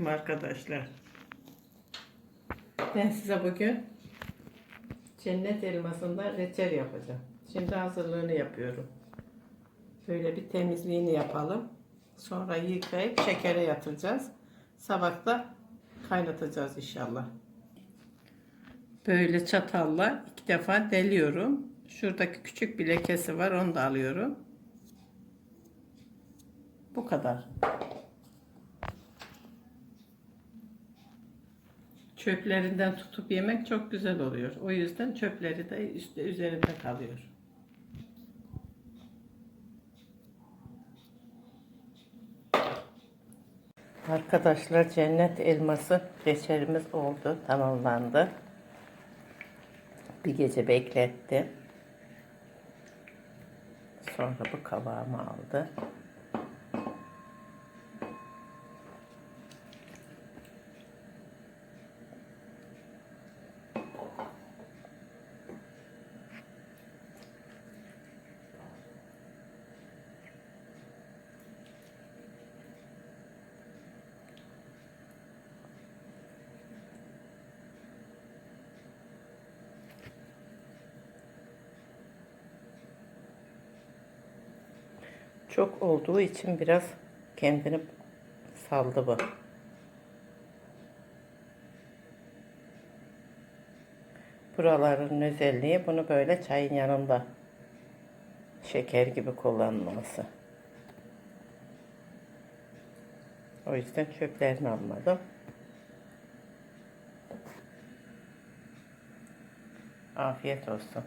arkadaşlar. Ben size bugün cennet elmasından reçel yapacağım. Şimdi hazırlığını yapıyorum. Böyle bir temizliğini yapalım. Sonra yıkayıp şekere yatıracağız. Sabah da kaynatacağız inşallah. Böyle çatalla iki defa deliyorum. Şuradaki küçük bir lekesi var onu da alıyorum. Bu kadar. Çöplerinden tutup yemek çok güzel oluyor. O yüzden çöpleri de üstte üzerinde kalıyor. Arkadaşlar cennet elması reçelimiz oldu. Tamamlandı. Bir gece bekletti. Sonra bu kıvamı aldı. Çok olduğu için biraz kendini saldı bu. Buraların özelliği bunu böyle çayın yanında şeker gibi kullanılması. O yüzden çöplerini almadım. Afiyet olsun.